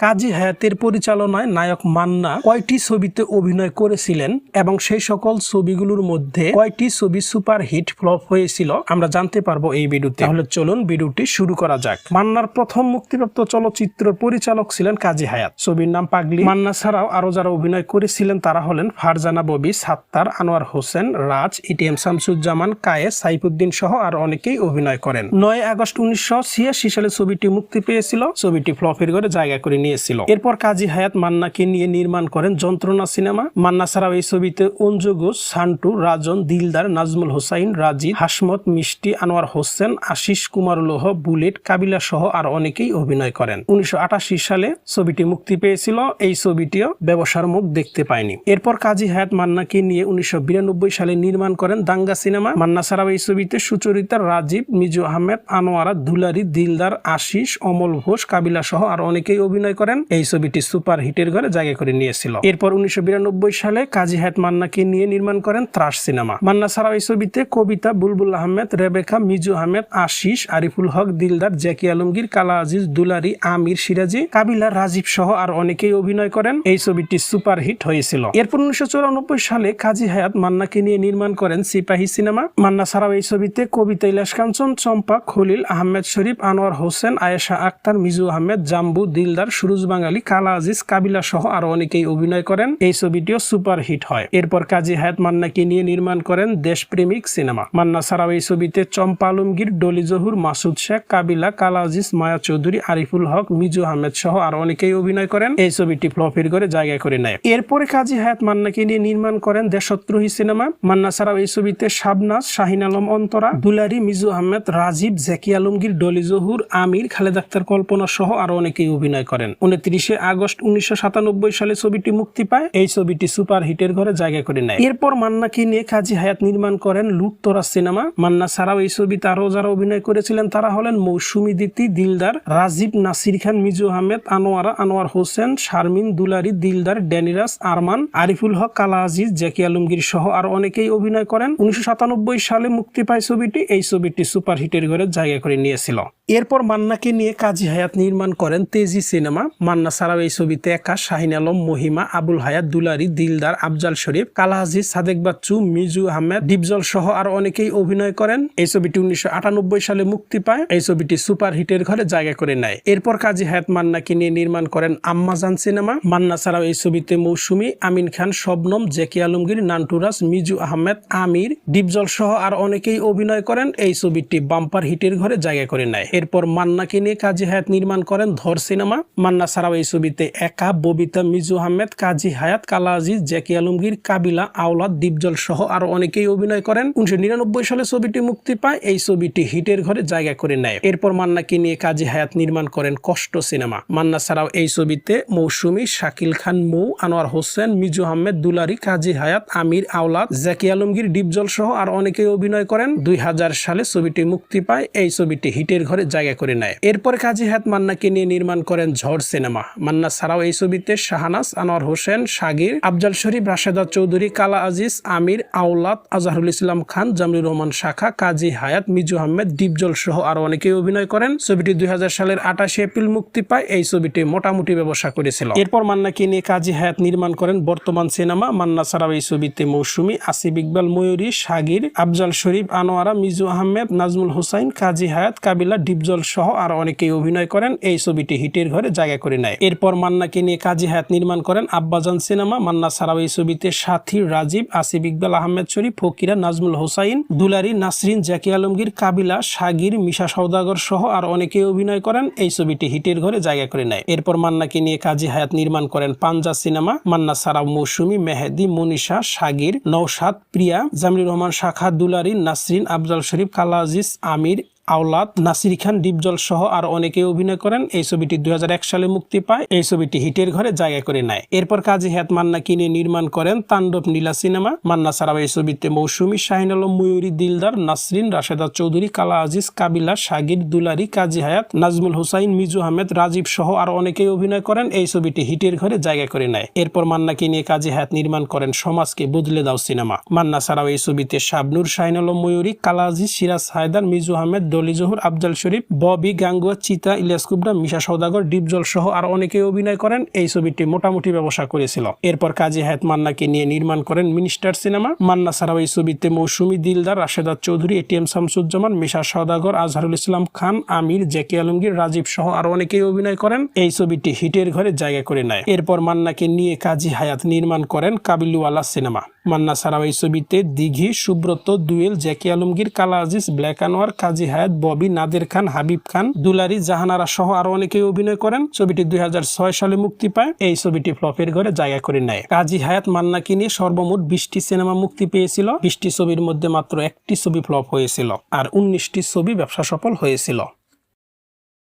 কাজী হায়াতের পরিচালনায় নায়ক মান্না কয়টি ছবিতে অভিনয় করেছিলেন এবং সেই সকল ছবিগুলোর মধ্যে কয়টি ছবি সুপার হিট ফ্লপ হয়েছিল আমরা জানতে পারব এই ভিডিওতে। তাহলে চলুন ভিডিওটি শুরু করা যাক। মান্নার প্রথম মুক্তিপ্রাপ্ত চলচ্চিত্র পরিচালক ছিলেন কাজী হায়াত। ছবির নাম পাগলি। মান্না ছাড়াও আরও যারা অভিনয় করেছিলেন তারা হলেন ফারজানা ববি, সাত্তার, আনোয়ার হোসেন, রাজ, ইটিএম শামসুজ্জামান, কায়েস, সাইফুদ্দিন সহ আর অনেকেই অভিনয় করেন। নয় আগস্ট উনিশশো ছিয়াশি সালে ছবিটি মুক্তি পেয়েছিল। ছবিটি ফ্লপের ঘরে জায়গা করে নিয়েছিল। এরপর কাজী হায়াত মান্নাকে নিয়ে নির্মাণ করেন যন্ত্রণা সিনেমা। মান্না ছাড়াও এই ছবিতে অঞ্জু ঘোষ সান্টু, রাজন, দিলদার, নাজমুল হোসাইন, রাজিদ, হাসমত, মিষ্টি, আনোয়ার হোসেন, আশিস কুমার লোহ বুলেট, কাবিলা সহ আর অনেকেই অভিনয় করেন। উনিশশো আঠাশি সালে ছবিটি মুক্তি পেয়েছিল, এই ছবিটিও ব্যবসার মুখ দেখতে পায়নি। এরপর কাজী হায়াত মান্নাকে নিয়ে উনিশশো বিরানব্বই সালে নির্মাণ করেন দাঙ্গা সিনেমা। মান্না ছাড়াও এই ছবিতে সুচরিতা, রাজীব, মিজু আহমেদ, আনোয়ারা, দুলারি, দিলদার, আশিস, অমল ঘোষ, কাবিলা সহ আর অনেকেই অভিনয় করেন, এই ছবিটি সুপার হিটের ঘরে জায়গা করে নিয়েছিল এরপর উনিশশো বিরানব্বই সালে কাজী হায়াত মান্নাকে নিয়ে নির্মাণ করেন ত্রাস সিনেমা। মান্না ছাড়াও এই ছবিতে কবিতা, বুলবুল আহমেদ, রেবেকা, মিজু আহমেদ, আশিস, আরিফুল হক, দিলদার জ্যাকি আলমগীর, কালা আজিজ, দুলারি, আমির সিরাজি, কাবিলা রাজীব সহ আর অনেকেই অভিনয় করেন। এই ছবিটি সুপার হিট হয়েছিল। এরপর উনিশশো চুরানব্বই সালে কাজী হায়াত মান্নাকে নিয়ে নির্মাণ করেন সিপাহী সিনেমা। মান্না ছাড়াও এই ছবিতে কবিতা ইলাস কাঞ্চন, চম্পা, খলিল আহমেদ শরীফ, আনোয়ার হোসেন, আয়েশা আক্তার, মিজু আহমেদ, জাম্বু, দিলদার সুরুজ বাঙালি কালা আজিজ, কাবিলা সহ আরও অনেকেই অভিনয় করেন। এই ছবিটিও সুপার হিট হয়। এরপর কাজী হায়াত মান্নাকে নিয়ে নির্মাণ করেন দেশপ্রেমিক সিনেমা। মান্না ছাড়াও এই ছবিতে চম্পা আলমগীর ডলি জহুর, মাসুদ শেখ, কাবিলা কালা আজিজ, মায়া চৌধুরী, আরিফুল হক, মিজু আহমেদ সহ আরও অনেকেই অভিনয় করেন। এই ছবিটি ফ্লপের করে জায়গা করে নেয়। এরপরে কাজী হায়াত মান্নাকে নিয়ে নির্মাণ করেন দেশত্রোহী সিনেমা। মান্না ছাড়াও এই ছবিতে শাবনাজ, শাহিন আলম অন্তরা, দুলারি, মিজু আহমেদ, রাজীব, জাকি আলমগীর, ডলি জহুর, আমির, খালেদ আক্তার কল্পনা সহ আরও অনেকেই অভিনয় করেন। উনত্রিশে আগস্ট উনিশশো সাতানব্বই সালে ছবিটি মুক্তি পায়। এই ছবিটি সুপার হিটের ঘরে জায়গা করে নেয়। এরপর মান্নাকে নিয়ে কাজী হায়াত নির্মাণ করেন লুটতরা সিনেমা। মান্না ছাড়াও এই ছবিতে আরও যারা অভিনয় করেছিলেন তারা হলেন মৌসুমী দিতি দিলদার, রাজীব নাসির খান, মিজু আহমেদ, আনোয়ারা, আনোয়ার হোসেন, শারমিন, দুলারি, দিলদার ড্যানিরাস আরমান, আরিফুল হক, কালা আজিজ জ্যাকি আলমগীর সহ আর অনেকেই অভিনয় করেন। উনিশশো সাতানব্বই সালে মুক্তি পায় ছবিটি। এই ছবিটি সুপার হিটের ঘরে জায়গা করে নিয়েছিল। এরপর মান্নাকে নিয়ে কাজী হায়াত নির্মাণ করেন তেজি সিনেমা। মান্না ছাড়াও এই ছবিতে একা, শাহিন আলম, মহিমা, আবুল হায়াত, দুলারি, দিলদার, আফজাল শরীফ, কালা আজিজ সাদেক বাচ্চু, মিজু আহমেদ, ডিপজল সহ আর অনেকেই অভিনয় করেন। এই ছবিটি উনিশশো সালে মুক্তি পায়। এই ছবিটি সুপার হিটের ঘরে জায়গা করে নেয়। এরপর কাজী হায়াত মান্নাকে নিয়ে নির্মাণ করেন আম্মাজান সিনেমা। মান্না ছাড়াও এই ছবিতে মৌসুমী, আমিন খান, শবনম, জেকি আলমগীর নান্টুরাস মিজু আহমেদ, আমির, ডিপজল সহ আর অনেকেই অভিনয় করেন। এই ছবিটি বাম্পার হিটের ঘরে জায়গা করে নেয়। এরপর মান্নাকে নিয়ে কাজী হায়াত নির্মাণ করেন ধর সিনেমা। মান্না ছাড়াও এই ছবিতে একা ববিতা, মিজু আহমেদ, কাজী হায়াত কালা আজিজ জ্যাকি আলমগীর, কাবিলা, আওলাদ ডিপজল সহ আরও অনেকেই অভিনয় করেন। উনিশশো নিরানব্বই সালে ছবিটি মুক্তি পায়। এই ছবিটি হিটের ঘরে জায়গা করে নেয়। এরপর মান্নাকে নিয়ে কাজী হায়াত নির্মাণ করেন কষ্ট সিনেমা। মান্না ছাড়াও এই ছবিতে মৌসুমী, শাকিল খান, মৌ, আনোয়ার হোসেন, মিজু আহমেদ, দুলারি, কাজী হায়াত, আমির, আওলাদ জাকি আলমগীর ডিপজল সহ আর অনেকেই অভিনয় করেন। দুই হাজার সালে ছবিটি মুক্তি পায়। এই ছবিটি হিটের ঘরে জায়গা করে নেয়। এরপর কাজী হায়াত মান্নাকে নিয়ে নির্মাণ করেন ঝড় সিনেমা। মান্না ছাড়াও এই ছবিতে শাহানাস আনোয়ার হোসেন সাগির আফজাল শরীফ, রাশেদা চৌধুরী, কালা আজিজ, আমির, আওলাদ, আজহারুল ইসলাম খান জামরুর রহমান শাখা, কাজী হায়াত, মিজু আহমেদ ডিপজল সহ আরও অনেকেই অভিনয় করেন। ছবিটি দুই সালের আঠাশে এপ্রিল মুক্তি পায়। এই ছবিটি মোটামুটি ব্যবসা করেছিল। এরপর মান্নাকে নিয়ে কাজী হায়াত নির্মাণ করেন বর্তমান সিনেমা। মান্না ছাড়াও এই ছবিতে মৌসুমী আসিফ ইকবাল, ময়ূরী সাগির আফজাল শরীফ, আনোয়ারা, মিজু আহমেদ, নাজমুল হোসাইন, কাজী হায়াত, কাবিলা ডিপজল সহ আর অনেকেই অভিনয় করেন। এই ছবিটি হিটের ঘরে জায়গা করে নেয়। এরপর মান্নাকে নিয়ে কাজী হায়াত নির্মাণ করেন আব্বাজান সিনেমা। মান্না ছাড়াও এই ছবিতে সাথী, রাজীব, আসিফ ইকবাল, আহমেদ শরীফ, ফকিরা, নাজমুল হোসাইন, দুলারি, নাসরিন, জাকি আলমগীর, কাবিলা সাগির মিশা সৌদাগর সহ আর অনেকেই অভিনয় করেন। এই ছবিটি হিটের ঘরে জায়গা করে নেয়। এরপর মান্নাকে নিয়ে কাজী হায়াত নির্মাণ করেন পাঞ্জা সিনেমা। মান্না ছাড়াও মৌসুমী, মেহেদি, মনীষা সাগির নৌসাদ প্রিয়া জামির রহমান শাখা, দুলারি, নাসরিন, আফজাল শরীফ কালা আজিজ আমির আওলাদ নাসির খান ডিপজল সহ আর অনেকে অভিনয় করেন। এই ছবিটি দুই হাজার এক সালে মুক্তি পায়। এই ছবিটি হিটের ঘরে জায়গা করে নেয়। এরপর কাজী হায়াত মান্না কিনে নির্মাণ করেন তাণ্ডব নীলা সিনেমা। মান্না ছাড়াও এই ছবিতে মৌসুমী শাহিন আলম, ময়ূরী দিলদার, নাসরিন, রাশেদা চৌধুরী, কালা আজিজ, কাবিলা সাগির দুলারি, কাজী হায়াত, নাজমুল হুসাইন, মিজু আহমেদ, রাজীব সহ আর অনেকেই অভিনয় করেন। এই ছবিটি হিটের ঘরে জায়গা করে নেয়। এরপর মান্নাকে নিয়ে কাজী হায়াত নির্মাণ করেন সমাজকে বদলে দাও সিনেমা। মান্না ছাড়াও এই ছবিতে শাবনুর, শাহিন আলম, ময়ূরী, কালা আজিজ, সিরাজ হায়দার, মিজু আহমেদ জলি জহুর, আফজাল শরীফ, ববি গাঙ্গুয়া, চিতা, ইলিয়াস কুবরা, মিশা সৌদাগর ডিপজল সহ আর অনেকেই অভিনয় করেন। এই ছবিটি মোটামুটি ব্যবসা করেছিল। এরপর কাজী হায়াত মান্নাকে নিয়ে নির্মাণ করেন মিনিস্টার সিনেমা। মান্না ছাড়াও এই ছবিতে মৌসুমী দিলদার, রাশেদা চৌধুরী এটিএম শামসুজ্জামান, মিশা সৌদাগর আজহারুল ইসলাম খান, আমির, জেকে আলমগীর, রাজীব সহ আর অনেকেই অভিনয় করেন। এই ছবিটি হিটের ঘরে জায়গা করে নেয়। এরপর মান্নাকে নিয়ে কাজী হায়াত নির্মাণ করেন কাবিলুওয়ালা সিনেমা। মান্না ছাড়াও এই ছবিতে দিঘি, সুব্রত, দুয়েল, জ্যাকি আলমগীর, কালা আজিজ, ব্ল্যাক আনোয়ার, কাজী হায়াত, ববি, নাদের খান, হাবিব খান, দুলারি, জাহানারা সহ আরও অনেকেই অভিনয় করেন। ছবিটি দুই হাজার ছয় সালে মুক্তি পায়। এই ছবিটি ফ্লপের ঘরে জায়গা করে নেয়। কাজী হায়াত মান্নাকে নিয়ে সর্বমোট বিশটি সিনেমা মুক্তি পেয়েছিল। বিশটি ছবির মধ্যে মাত্র একটি ছবি ফ্লপ হয়েছিল। আর উনিশটি ছবি ব্যবসা সফল হয়েছিল।